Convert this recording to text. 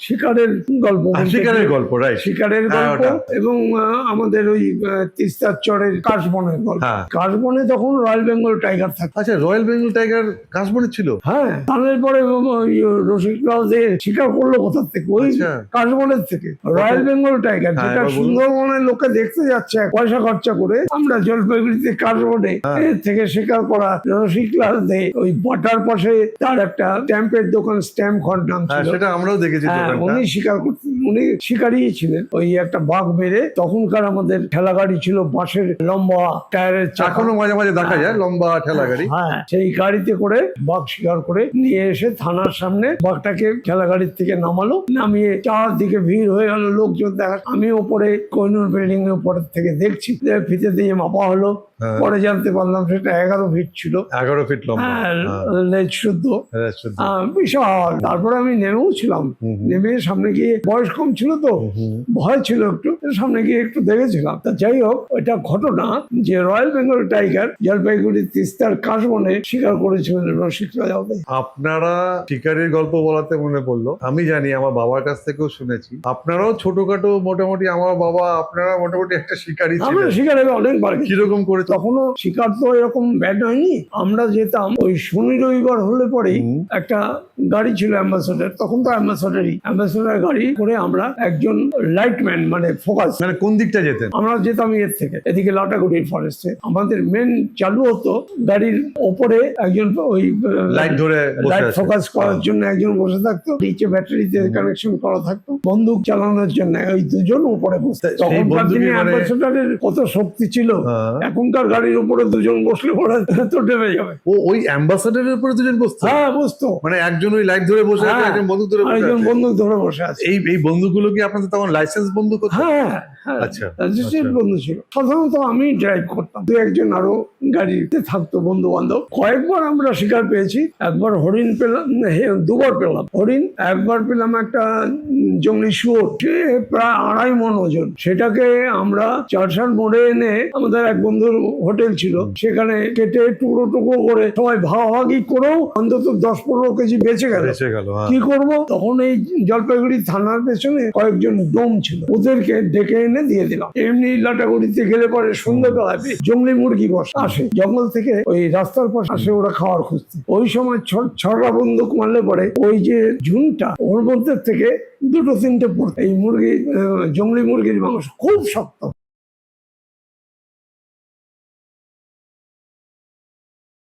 শিকারের গল্প শিকারের গল্প রাইট শিকারের হ্যাঁ, গল্প এবং আমাদের ওই তিস্তার চরের কাশবনের গল্প। হ্যাঁ। কাশবনে তখন রয়্যাল বেঙ্গল টাইগার থাকতো আচ্ছা রয়্যাল বেঙ্গল টাইগার কাশবনে ছিল? হ্যাঁ তাদের পরে রসিকরাও যে শিকার করল কোথা থেকে? ওই আচ্ছা। কাশবনের থেকে। রয়্যাল বেঙ্গল টাইগার হ্যাঁ, যেটা সুন্দরবনের লোকে দেখতে যাচ্ছে পয়সা খরচা করে আমরা জলপাইগুড়িতে কাশবনে। এর থেকে শিকার করা রসিকলাল দে ওই বাটার পাশে তার একটা স্ট্যাম্পের দোকান স্ট্যাম্প ঘর নাম সেটা আমরাও দেখেছি হ্যাঁ, উনি শিকার করতেন উনি শিকারই ছিলেন। ওই একটা বাঘ মেরে তখনকার আমাদের ঠেলা গাড়ি ছিল বাঁশের লম্বা টায়ারের এখনও মাঝে মাঝে দেখা যায় লম্বা ঠেলা গাড়ি হ্যাঁ সেই গাড়িতে করে বাঘ শিকার করে নিয়ে এসে থানার সামনে বাঘটাকে ঠেলা গাড়ির থেকে নামালো। নামিয়ে চারদিকে ভিড় হয়ে গেল লোকজন দেখা। আমি ওপরে কোহিনুর বিল্ডিং এর উপরের থেকে দেখছি। ফিতে দিয়ে মাপা হলো। হ্যাঁ, পরে জানতে পারলাম সেটা এগারো ফিট ছিল। এগারো ফিট লম্বা। হ্যাঁ হ্যাঁ, লেজ শুদ্ধ। হ্যাঁ, বিশাল। তারপরে আমি নেমেও ছিলাম। নেমে সামনে গিয়ে বয়স কম ছিল তো ভয় ছিল একটু। সামনে গিয়ে একটু দেখেছিলাম। তা যাই হোক ওইটা ঘটনা যে রয়্যাল বেঙ্গল টাইগার জলপাইগুড়ি তিস্তার কাশবনে শিকার করেছিলেন রসিক রাজাবে আপনারা শিকারির গল্প বলাতে মনে পড়ল। আমি জানি আমার বাবার কাছ থেকেও শুনেছি। আপনারাও ছোটখাটো মোটামুটি আমার বাবা আপনারা মোটামুটি একটা শিকারি আমরা শিকারে অনেকবার। কীরকম করে তখনও শিকার তো এরকম ব্যাড হয়নি। আমরা যেতাম ওই শনি রবিবার হলে পরেই একটা গাড়ি ছিল অ্যাম্বাসেডার তখন তো অ্যাম্বাসেডারই। অ্যাম্বাসেডার গাড়ি করে আমরা একজন লাইটম্যান মানে ফোকাস মানে কোন দিকটা যেতেন? আমরা যেতাম এর থেকে এদিকে লাটাগুড়ির ফরেস্টে আমাদের মেন চালু হতো গাড়ির ওপরে একজন ওই লাইট ধরে লাইট ফোকাস করার জন্য একজন বসে থাকতো নিচে ব্যাটারিতে কানেকশন করা থাকতো বন্দুক চালানোর জন্য ওই দুজন উপরে বসতে তখনকার দিনে অ্যাম্বাসেডারের কত শক্তি ছিল হ্যাঁ। এখনকার গাড়ির উপরে দুজন বসলে পরে তো ডেবে যাবে। ও ওই অ্যাম্বাসাডারের উপরে দুজন বসতো? হ্যাঁ বসতো। মানে একজন ওই লাইট ধরে বসে হ্যাঁ। একজন বন্দুক ধরে আরেকজন বন্দুক ধরে বসে আছে। এই এই বন্দুকগুলো কি আপনাদের তখন লাইসেন্স বন্ধু হ্যাঁ হ্যাঁ আচ্ছা আচ্ছা। বন্ধু ছিল। সাধারণত আমি ড্রাইভ করতাম। দু একজন আরও গাড়িতে থাকতো বন্ধু বান্ধব কয়েকবার আমরা শিকার পেয়েছি। একবার হরিণ পেলাম হে- দুবার পেলাম। হরিণ একবার পেলাম একটা জঙ্গলি শুয়োর প্রায় আড়াই মন ওজন। সেটাকে আমরা চারসাল মোড়ে এনে আমাদের এক বন্ধুর হোটেল ছিল। সেখানে কেটে টুকরো টুকরো করে সবাই ভাগাভাগি করেও অন্তত দশ পনেরো কেজি বেঁচে গেল। বেঁচে গেল হ্যাঁ। কি করব? তখন এই জলপাইগুড়ি থানার পেছনে কয়েকজন ডোম ছিল। ওদেরকে ডেকে এনে দিয়ে দিলাম। এমনি লাটাগুড়িতে গেলে পরে সন্ধ্যাবেলায় জঙ্গলি মুরগি বস, আসে। জঙ্গল থেকে ওই রাস্তার পাশে আসে ওরা খাওয়ার খুঁজতে। ওই সময় ছড়া বন্দুক মারলে পরে ওই যে ঝুনটা, ওর মধ্যে থেকে দুটো তিনটে পড়তো। এই মুরগি জঙ্গলি মুরগির মাংস খুব শক্ত।